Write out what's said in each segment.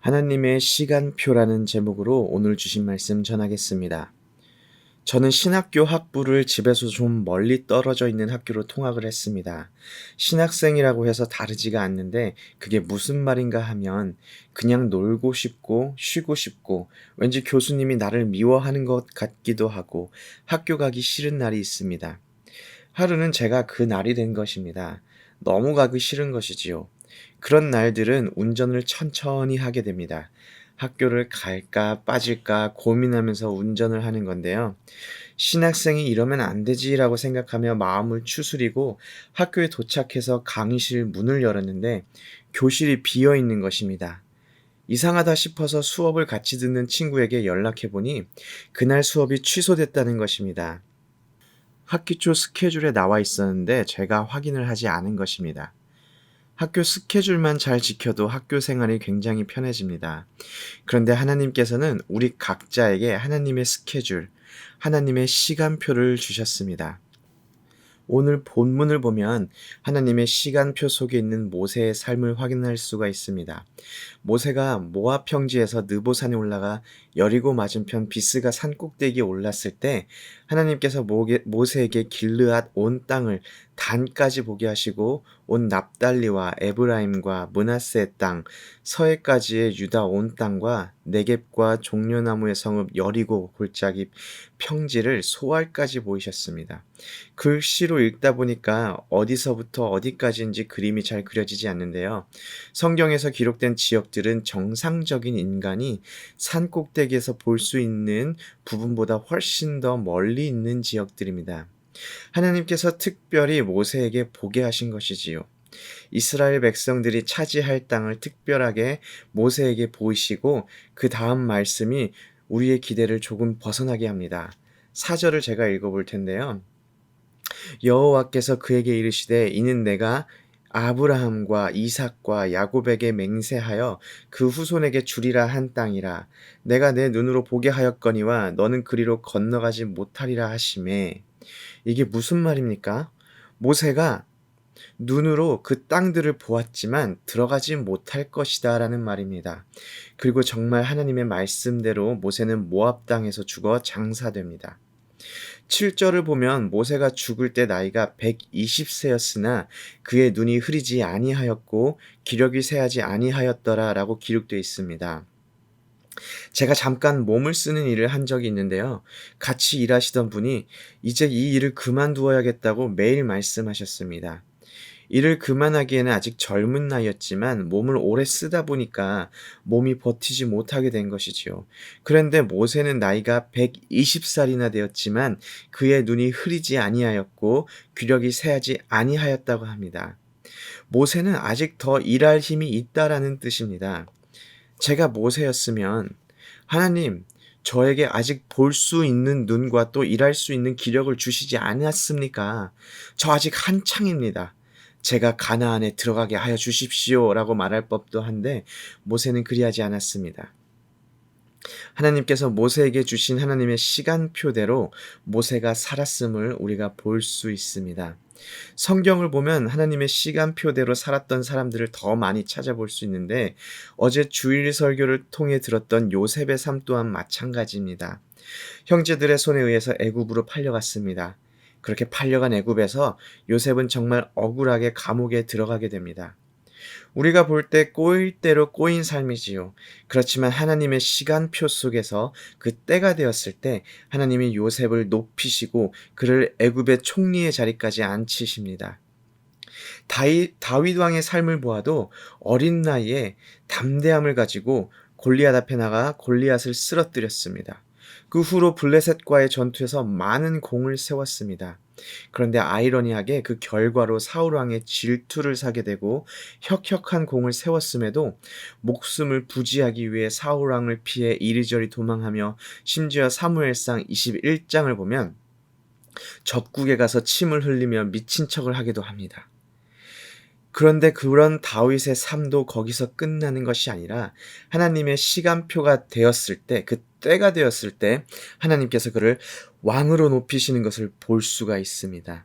하나님의 시간표라는 제목으로 오늘 주신 말씀 전하겠습니다. 저는 신학교 학부를 집에서 좀 멀리 떨어져 있는 학교로 통학을 했습니다. 신학생이라고 해서 다르지가 않는데 그게 무슨 말인가 하면 그냥 놀고 싶고 쉬고 싶고 왠지 교수님이 나를 미워하는 것 같기도 하고 학교 가기 싫은 날이 있습니다. 하루는 제가 그 날이 된 것입니다. 너무 가기 싫은 것이지요. 그런 날들은 운전을 천천히 하게 됩니다. 학교를 갈까 빠질까 고민하면서 운전을 하는 건데요. 신학생이 이러면 안 되지라고 생각하며 마음을 추스리고 학교에 도착해서 강의실 문을 열었는데 교실이 비어 있는 것입니다. 이상하다 싶어서 수업을 같이 듣는 친구에게 연락해 보니 그날 수업이 취소됐다는 것입니다. 학기 초 스케줄에 나와 있었는데 제가 확인을 하지 않은 것입니다. 학교 스케줄만 잘 지켜도 학교 생활이 굉장히 편해집니다. 그런데 하나님께서는 우리 각자에게 하나님의 스케줄, 하나님의 시간표를 주셨습니다. 오늘 본문을 보면 하나님의 시간표 속에 있는 모세의 삶을 확인할 수가 있습니다. 모세가 모압 평지에서 느보산에 올라가 여리고 맞은편 비스가 산 꼭대기에 올랐을 때 하나님께서 모세에게 길르앗 온 땅을 단까지 보게 하시고 온 납달리와 에브라임과 문하세의 땅 서해까지의 유다 온 땅과 네겝과 종려나무의 성읍 여리고 골짜기 평지를 소알까지 보이셨습니다. 글씨로 읽다 보니까 어디서부터 어디까지인지 그림이 잘 그려지지 않는데요. 성경에서 기록된 지역 들은 정상적인 인간이 산 꼭대기에서 볼 수 있는 부분보다 훨씬 더 멀리 있는 지역들입니다. 하나님께서 특별히 모세에게 보게 하신 것이지요. 이스라엘 백성들이 차지할 땅을 특별하게 모세에게 보이시고 그 다음 말씀이 우리의 기대를 조금 벗어나게 합니다. 사절을 제가 읽어볼 텐데요. 여호와께서 그에게 이르시되 이는 내가 아브라함과 이삭과 야곱에게 맹세하여 그 후손에게 주리라 한 땅이라 내가 내 눈으로 보게 하였거니와 너는 그리로 건너가지 못하리라 하심에 이게 무슨 말입니까? 모세가 눈으로 그 땅들을 보았지만 들어가지 못할 것이다 라는 말입니다. 그리고 정말 하나님의 말씀대로 모세는 모압 땅에서 죽어 장사됩니다. 7절을 보면 모세가 죽을 때 나이가 120세였으나 그의 눈이 흐리지 아니하였고 기력이 새하지 아니하였더라라고 기록되어 있습니다. 제가 잠깐 몸을 쓰는 일을 한 적이 있는데요. 같이 일하시던 분이 이제 이 일을 그만두어야겠다고 매일 말씀하셨습니다. 일을 그만하기에는 아직 젊은 나이였지만 몸을 오래 쓰다 보니까 몸이 버티지 못하게 된 것이지요. 그런데 모세는 나이가 120살이나 되었지만 그의 눈이 흐리지 아니하였고 귀력이 새하지 아니하였다고 합니다. 모세는 아직 더 일할 힘이 있다라는 뜻입니다. 제가 모세였으면 하나님 저에게 아직 볼 수 있는 눈과 또 일할 수 있는 기력을 주시지 않았습니까? 저 아직 한창입니다. 제가 가나안에 들어가게 하여 주십시오라고 말할 법도 한데 모세는 그리하지 않았습니다. 하나님께서 모세에게 주신 하나님의 시간표대로 모세가 살았음을 우리가 볼 수 있습니다. 성경을 보면 하나님의 시간표대로 살았던 사람들을 더 많이 찾아볼 수 있는데 어제 주일 설교를 통해 들었던 요셉의 삶 또한 마찬가지입니다. 형제들의 손에 의해서 애굽으로 팔려갔습니다. 그렇게 팔려간 애굽에서 요셉은 정말 억울하게 감옥에 들어가게 됩니다. 우리가 볼 때 꼬일 대로 꼬인 삶이지요. 그렇지만 하나님의 시간표 속에서 그 때가 되었을 때 하나님이 요셉을 높이시고 그를 애굽의 총리의 자리까지 앉히십니다. 다윗, 다윗 왕의 삶을 보아도 어린 나이에 담대함을 가지고 골리앗 앞에 나가 골리앗을 쓰러뜨렸습니다. 그 후로 블레셋과의 전투에서 많은 공을 세웠습니다. 그런데 아이러니하게 그 결과로 사울왕의 질투를 사게 되고 혁혁한 공을 세웠음에도 목숨을 부지하기 위해 사울왕을 피해 이리저리 도망하며 심지어 사무엘상 21장을 보면 적국에 가서 침을 흘리며 미친 척을 하기도 합니다. 그런데 그런 다윗의 삶도 거기서 끝나는 것이 아니라 하나님의 시간표가 되었을 때, 그 때가 되었을 때 하나님께서 그를 왕으로 높이시는 것을 볼 수가 있습니다.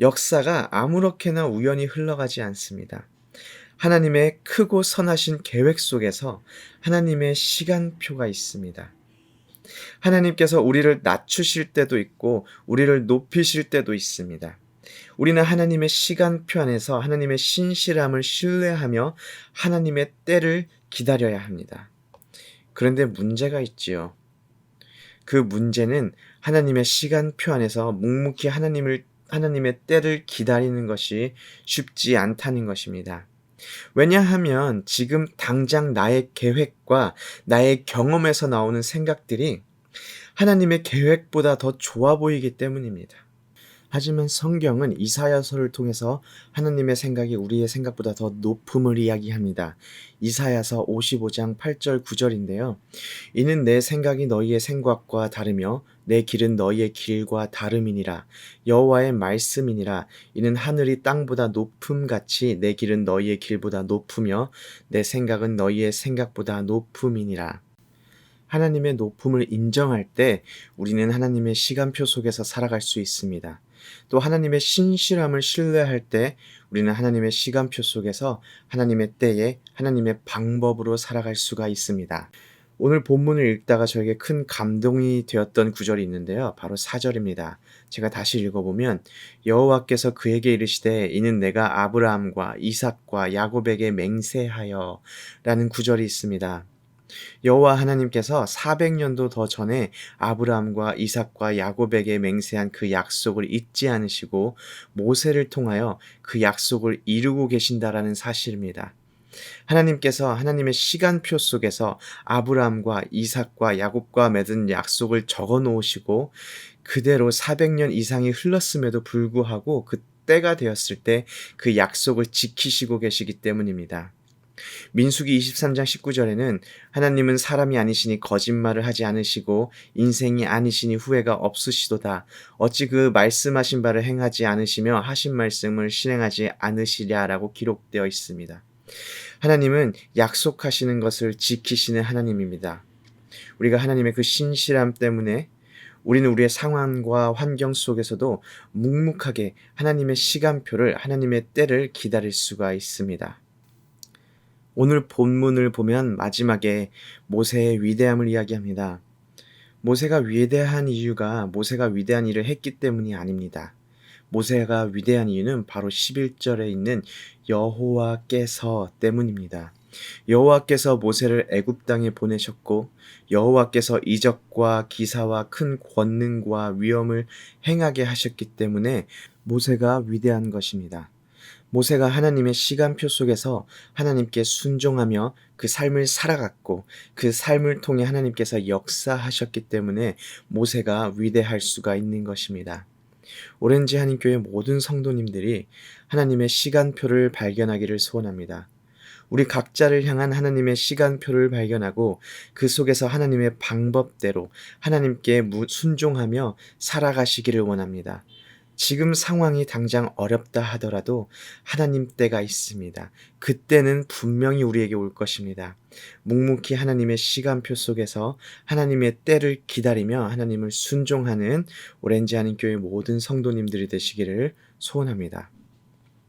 역사가 아무렇게나 우연히 흘러가지 않습니다. 하나님의 크고 선하신 계획 속에서 하나님의 시간표가 있습니다. 하나님께서 우리를 낮추실 때도 있고 우리를 높이실 때도 있습니다. 우리는 하나님의 시간표 안에서 하나님의 신실함을 신뢰하며 하나님의 때를 기다려야 합니다. 그런데 문제가 있지요. 그 문제는 하나님의 시간표 안에서 묵묵히 하나님을 하나님의 때를 기다리는 것이 쉽지 않다는 것입니다. 왜냐하면 지금 당장 나의 계획과 나의 경험에서 나오는 생각들이 하나님의 계획보다 더 좋아 보이기 때문입니다. 하지만 성경은 이사야서를 통해서 하나님의 생각이 우리의 생각보다 더 높음을 이야기합니다. 이사야서 55장 8절 9절인데요. 이는 내 생각이 너희의 생각과 다르며 내 길은 너희의 길과 다름이니라. 여호와의 말씀이니라. 이는 하늘이 땅보다 높음 같이 내 길은 너희의 길보다 높으며 내 생각은 너희의 생각보다 높음이니라. 하나님의 높음을 인정할 때 우리는 하나님의 시간표 속에서 살아갈 수 있습니다. 또 하나님의 신실함을 신뢰할 때 우리는 하나님의 시간표 속에서 하나님의 때에 하나님의 방법으로 살아갈 수가 있습니다. 오늘 본문을 읽다가 저에게 큰 감동이 되었던 구절이 있는데요. 바로 4절입니다. 제가 다시 읽어보면 여호와께서 그에게 이르시되 이는 내가 아브라함과 이삭과 야곱에게 맹세하여 라는 구절이 있습니다. 여호와 하나님께서 400년도 더 전에 아브라함과 이삭과 야곱에게 맹세한 그 약속을 잊지 않으시고 모세를 통하여 그 약속을 이루고 계신다라는 사실입니다. 하나님께서 하나님의 시간표 속에서 아브라함과 이삭과 야곱과 맺은 약속을 적어 놓으시고 그대로 400년 이상이 흘렀음에도 불구하고 그 때가 되었을 때 그 약속을 지키시고 계시기 때문입니다. 민수기 23장 19절에는 하나님은 사람이 아니시니 거짓말을 하지 않으시고 인생이 아니시니 후회가 없으시도다. 어찌 그 말씀하신 바를 행하지 않으시며 하신 말씀을 실행하지 않으시랴라고 기록되어 있습니다. 하나님은 약속하시는 것을 지키시는 하나님입니다. 우리가 하나님의 그 신실함 때문에 우리는 우리의 상황과 환경 속에서도 묵묵하게 하나님의 시간표를, 하나님의 때를 기다릴 수가 있습니다. 오늘 본문을 보면 마지막에 모세의 위대함을 이야기합니다. 모세가 위대한 이유가 모세가 위대한 일을 했기 때문이 아닙니다. 모세가 위대한 이유는 바로 11절에 있는 여호와께서 때문입니다. 여호와께서 모세를 애굽 땅에 보내셨고 여호와께서 이적과 기사와 큰 권능과 위엄을 행하게 하셨기 때문에 모세가 위대한 것입니다. 모세가 하나님의 시간표 속에서 하나님께 순종하며 그 삶을 살아갔고 그 삶을 통해 하나님께서 역사하셨기 때문에 모세가 위대할 수가 있는 것입니다. 오렌지 한인교회 모든 성도님들이 하나님의 시간표를 발견하기를 소원합니다. 우리 각자를 향한 하나님의 시간표를 발견하고 그 속에서 하나님의 방법대로 하나님께 순종하며 살아가시기를 원합니다. 지금 상황이 당장 어렵다 하더라도 하나님 때가 있습니다. 그때는 분명히 우리에게 올 것입니다. 묵묵히 하나님의 시간표 속에서 하나님의 때를 기다리며 하나님을 순종하는 오렌지 하는 교회 모든 성도님들이 되시기를 소원합니다.